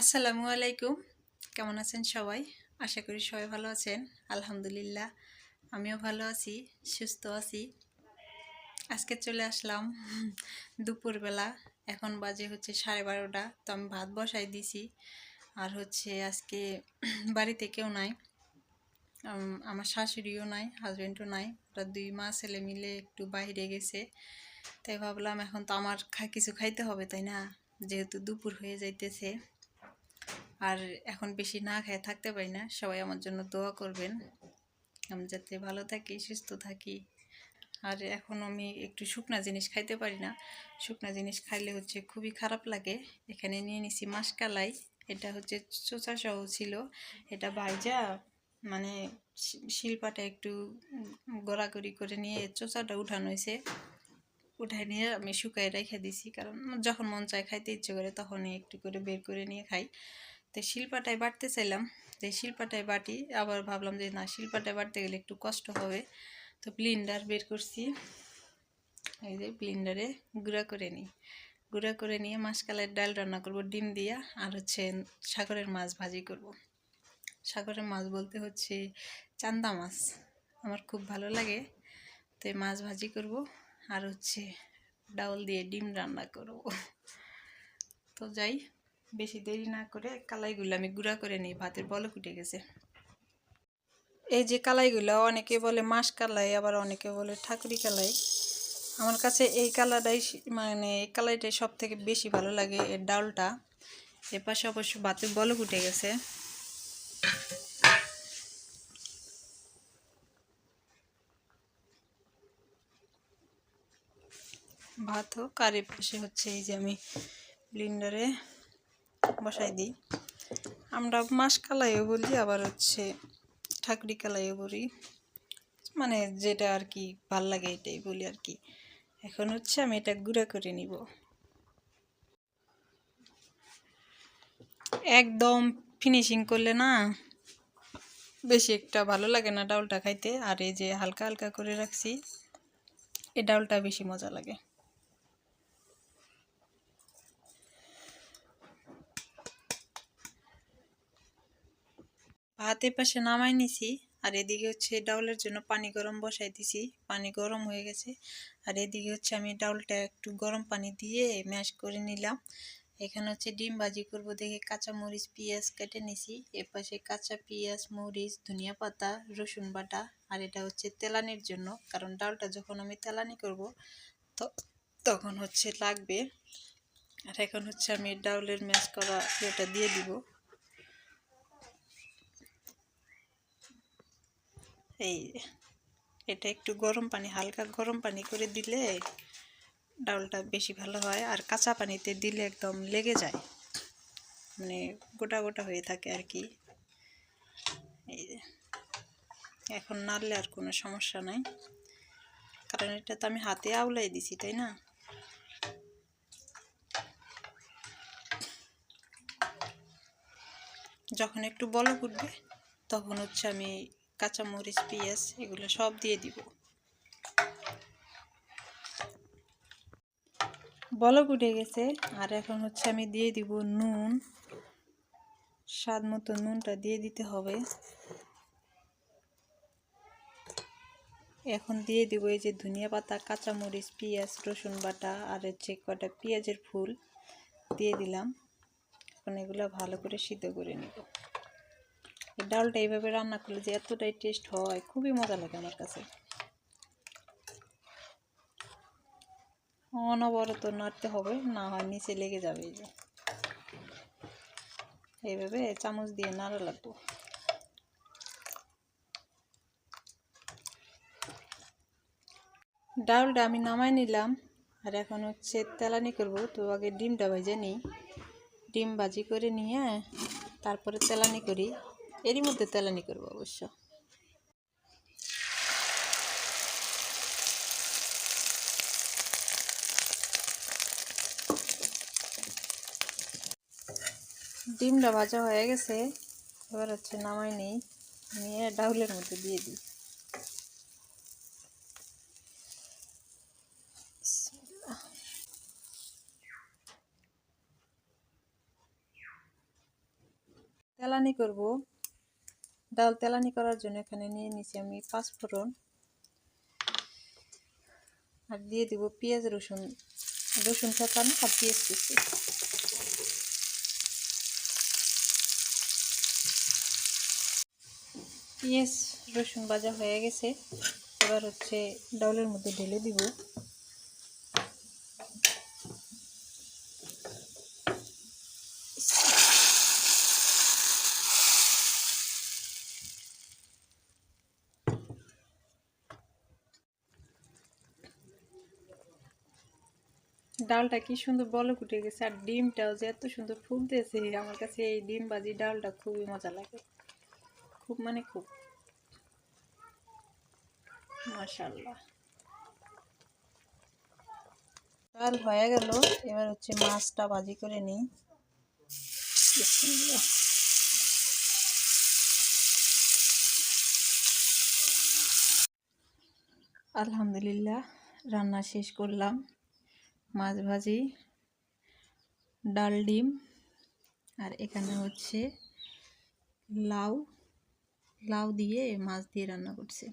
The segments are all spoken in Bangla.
আসসালামু আলাইকুম। কেমন আছেন সবাই? আশা করি সবাই ভালো আছেন। আলহামদুলিল্লাহ, আমিও ভালো আছি, সুস্থ আছি। আজকে চলে আসলাম দুপুরবেলা। এখন বাজে হচ্ছে সাড়ে বারোটা, তো আমি ভাত বসাই দিছি। আর হচ্ছে আজকে বাড়িতে কেউ নাই। আমার শাশুড়িও নাই হাজব্যান্ডও নাই। ওরা দুই মা, ছেলে মিলে একটু বাইরে গেছে। তাই ভাবলাম, এখন তো আমার খা- কিছু খাইতে হবে, তাই না? যেহেতু দুপুর হয়ে যাইতেছে। আর এখন বেশি না খেয়ে থাকতে পারি না। সবাই আমার জন্য দোয়া করবেন। আমি যাতে ভালো থাকি, সুস্থ থাকি। আর এখন আমি একটু শুকনা জিনিস খাইতে পারি না। শুকনা জিনিস খাইলে হচ্ছে খুবই খারাপ লাগে। এখানে নিয়ে নিছি মাসকালাই। এটা হচ্ছে চোচা সহ ছিল। এটা ভাইজা মানে শিল্পাটা একটু গড়াগড়ি করে নিয়ে চোচাটা উঠানো হয়েছে। উঠাই নিয়ে আমি শুকাই রেখে দিছি। কারণ যখন মন চায় খাইতে ইচ্ছে করে তখনই একটু করে বের করে নিয়ে খাই। তো শিলপাটায় বাটতে চাইলাম, তো শিলপাটায় বাটি, আবার ভাবলাম যে না শিলপাটায় বাটতে গেলে একটু কষ্ট হবে। তো ব্লিন্ডার বের করছি, এই যে ব্লিন্ডারে গুঁড়া করে নিই। গুঁড়া করে নিয়ে মাসকালের ডাল রান্না করব, ডিম দিয়া, আর হচ্ছে সাগরের মাছ ভাজি করব। সাগরের মাছ বলতে হচ্ছে চান্দা মাছ, আমার খুব ভালো লাগে। তো মাছ ভাজি করব, আর হচ্ছে ডাউল দিয়ে ডিম রান্না করব। তো যাই বেশি দেরি না করে কালাইগুলো আমি গুঁড়া করে নিই, ভাতের বলক উঠে গেছে। এই যে কালাইগুলো, অনেকে বলে মাস কালাই, আবার অনেকে বলে ঠাকুরি কালাই। আমার কাছে এই কালারটাই মানে এই কালাইটাই সব থেকে বেশি ভালো লাগে এর ডালটা। এর পাশে অবশ্য ভাতের বলক উঠে গেছে। ভাত হোক, আর এর পাশে হচ্ছে এই যে আমি ব্লিন্ডারে বসাই দিই। আমরা মাস কালাইও বলি, আবার হচ্ছে ঠাকুরি কালাইও বলি। মানে যেটা আর কি ভালো লাগে এটাই বলি আর কি। এখন হচ্ছে আমি এটা গুঁড়া করে নিব। একদম ফিনিশিং করলে না বেশি একটা ভালো লাগে না ডাউলটা খাইতে। আর এই যে হালকা হালকা করে রাখছি, এই ডাউলটা বেশি মজা লাগে। ভাতের পাশে নামাই নিছি, আর এদিকে হচ্ছে ডাউলের জন্য পানি গরম বসাই দিছি। পানি গরম হয়ে গেছে, আর এদিকে হচ্ছে আমি ডাউলটা একটু গরম পানি দিয়ে ম্যাশ করে নিলাম। এখানে হচ্ছে ডিম ভাজি করব দেখে কাঁচা মরিচ, পেঁয়াজ কেটে নিছি। এর পাশে কাঁচা পেঁয়াজ, মরিচ, ধনিয়া পাতা, রসুন বাটা, আর এটা হচ্ছে তেলানির জন্য। কারণ ডালটা যখন আমি তেলানি করব, তো তখন হচ্ছে লাগবে। আর এখন হচ্ছে আমি ডাউলের ম্যাশ করা এটা দিয়ে দিব। এই, এটা একটু গরম পানি, হালকা গরম পানি করে দিলে ডাউলটা বেশি ভালো হয় আর কাঁচা পানিতে দিলে একদম লেগে যায়। মানে গোটা গোটা হয়ে থাকে আর কি। এই এখন নাড়লে আর কোনো সমস্যা নাই। কারণ এটা তো আমি হাতে আউলাই দিছি, তাই না? যখন একটু বলক উঠবে, তখন হচ্ছে আমি কাঁচামরিচ, পেঁয়াজ এগুলো সব দিয়ে দিব। বলক উঠে গেছে, আর এখন হচ্ছে আমি দিয়ে দিব নুন। স্বাদ মতো নুনটা দিয়ে দিতে হবে। এখন দিয়ে দিব এই যে ধনিয়া পাতা, কাঁচামরিচ, পেঁয়াজ, রসুন বাটা, আর হচ্ছে কটা পেঁয়াজের ফুল দিয়ে দিলাম। এখন এগুলো ভালো করে সিদ্ধ করে নিব। এই ডালটা এইভাবে রান্না করলে যে এতটাই টেস্ট হয়, খুবই মজা লাগে আমার কাছে। অনবরত নাড়তে হবে, না হয় নিচে লেগে যাবে এই যে। এইভাবে চামচ দিয়ে নাড়া লাগবো। ডালটা আমি নামাই নিলাম, আর এখন হচ্ছে তেলানি করব। তো আগে ডিমটা ভেজে নিই। ডিম ভাজি করে নিয়ে তারপরে তেলানি করি। এরই মধ্যে তেলানি করব অবশ্য। ডিমটা ভাজা হয়ে গেছে, এবার হচ্ছে নামাই নেই, নিয়ে ডাউলের মধ্যে দিয়ে দিই। তেলানি করব। ডাল তেলানি করার জন্য এখানে নিয়ে নিছি আমি পাঁচ ফোড়ন। আর দিয়ে দিব পেঁয়াজ, রসুন রসুন কাটানো আর পেঁয়াজ কুচি। পেঁয়াজ, রসুন ভাজা হয়ে গেছে। এবার হচ্ছে ডাউলের মধ্যে ঢেলে দিব। ডালটা কি সুন্দর বলে উঠে গেছে আর ডিমটাও যে এত সুন্দর ফুলতেছে আমার কাছে এই ডিম বাজি ডালটা খুবই মজা লাগে। খুব মানে খুব। মাশাল্লাহ ডাল হয়ে গেল এবার হচ্ছে মাছটা ভাজি করে নিই। আলহামদুলিল্লাহ রান্না শেষ করলাম। মাছ ভাজি, ডাল ডিম, আর এখানে হচ্ছে লাউ। লাউ দিয়ে মাছ দিয়ে রান্না করছে।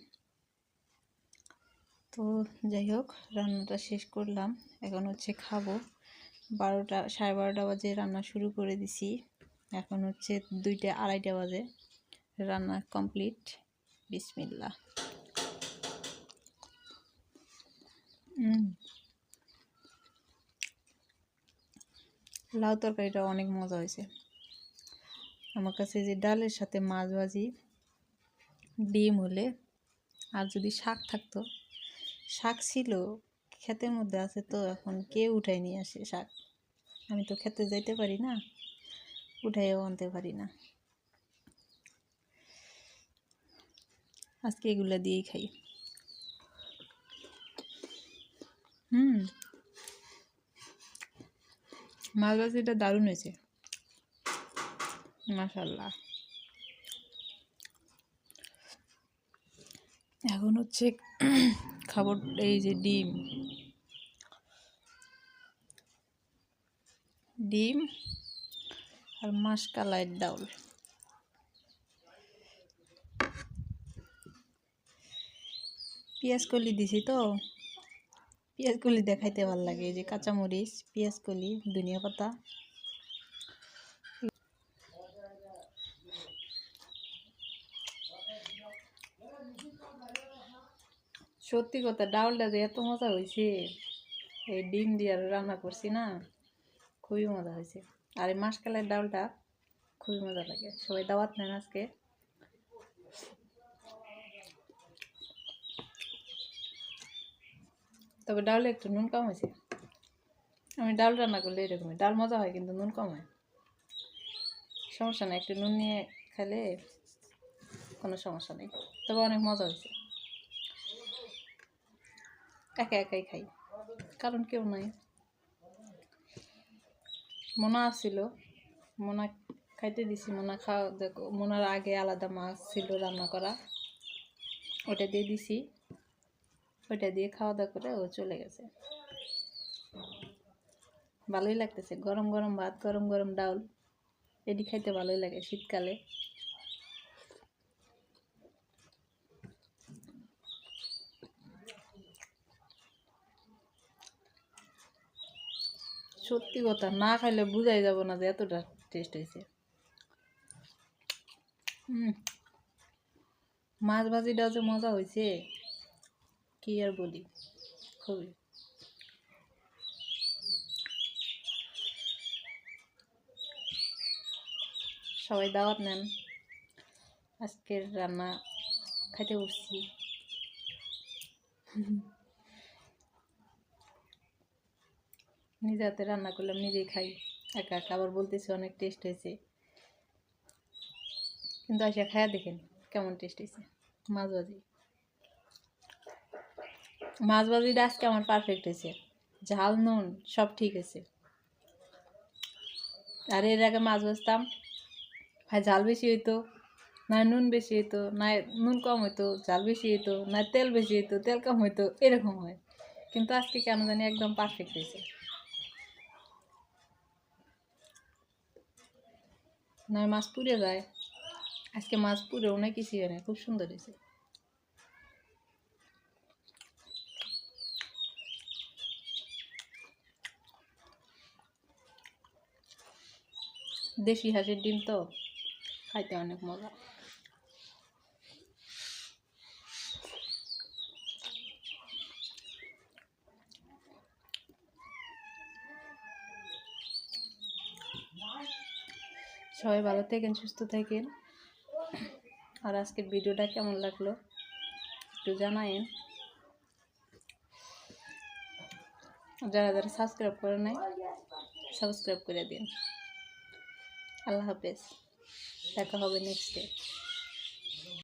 তো যাই হোক, রান্নাটা শেষ করলাম। এখন হচ্ছে খাব। বারোটা, সাড়ে বারোটা বাজে রান্না শুরু করে দিছি। এখন হচ্ছে দুইটা আড়াইটা বাজে। রান্না কমপ্লিট। বিসমিল্লা হুম লাউ তরকারিটা অনেক মজা হয়েছে। আমার কাছে যে ডালের সাথে মাছ ভাজি, ডিম হলে, আর যদি শাক থাকতো, শাক ছিল, ক্ষেতের মধ্যে আছে তো, এখন কে উঠাই নিয়ে আসে শাক। আমি তো খেতে যাইতে পারি না, উঠাইও আনতে পারি না। আজকে এগুলা দিয়েই খাই। হুম। মাছ ভাজিটা দারুণ হয়েছে। মাশাল্লাহ এখন হচ্ছে খাবার এই যে ডিম। ডিম আর মাসকালাইয়ের ডাউল। পেঁয়াজ কলি দিছি তো। পেঁয়াজ কলি দেখাইতে ভালো লাগে যে কাঁচামরিচ পেঁয়াজ কলি ধনিয়া পাতা। সত্যি কথা ডাউলটা যে এত মজা হয়েছে এই ডিম দিয়ে আর রান্না করছি না, খুবই মজা হয়েছে আর এই মাসকালের ডাউলটা খুবই মজা লাগে। সবাই দাওয়াত নেন আজকে। তবে ডাউলে একটু নুন কম হয়েছে আমি ডাল রান্না করলে এরকমই, ডাল মজা হয় কিন্তু নুন কম হয় সমস্যা নেই, একটু নুন নিয়ে খেলে কোনো সমস্যা নেই, তবে অনেক মজা হয়েছে। একা একাই খাই, কারণ কেউ নাই। মোনা আসছিল মোনা খাইতে দিছি, মোনা খাওয়া, দেখো, মোনার আগে আলাদা মাছ ছিল রান্না করা, ওটা দিয়ে দিছি। ওইটা দিয়ে খাওয়া দাওয়া করে ও চলে গেছে। ভালোই লাগতেছে। গরম গরম ভাত, গরম গরম ডাউল। এটি খাইতে ভালোই লাগে শীতকালে। সত্যি কথা, না খাইলে বুঝাই যাব না যে এতটা টেস্ট হয়েছে মাছ ভাজিটাও যে মজা হয়েছে কি আর বলি? খুবই। সবাই দাওয়াত নেন। আজকের রান্না খাইতে বসছি। নিজে হাতে রান্না করলাম, নিজেই খাই। একা একা আবার বলতেছি অনেক টেস্ট হয়েছে। কিন্তু আসা খায়া দেখেন কেমন টেস্ট হয়েছে। মাছ ভাজি মাছ ভাজিটা আজকে আমার পারফেক্ট হয়েছে। ঝাল, নুন, সব ঠিক আছে আর এর আগে মাছ ভাজতাম। হয় ঝাল বেশি হইতো, না নুন বেশি হইতো, না নুন কম হইতো, ঝাল বেশি হইতো, না তেল বেশি হইতো, তেল কম হইতো, এরকম হয়। কিন্তু আজকে কেন জানি একদম পারফেক্ট হয়েছে। নয় মাছ পুড়ে যায়। আজকে মাছ পুড়েও না কিছু না, খুব সুন্দর হয়েছে। দেশি হাঁসের ডিম তো খাইতে অনেক মজা। সবাই ভালো থাকেন, সুস্থ থাকেন। আর আজকের ভিডিওটা কেমন লাগল একটু জানায়েন। যারা যারা সাবস্ক্রাইব করে নাই, সাবস্ক্রাইব করে দিন। আল্লাহ হাফেজ। দেখা হবে নেক্সট ডে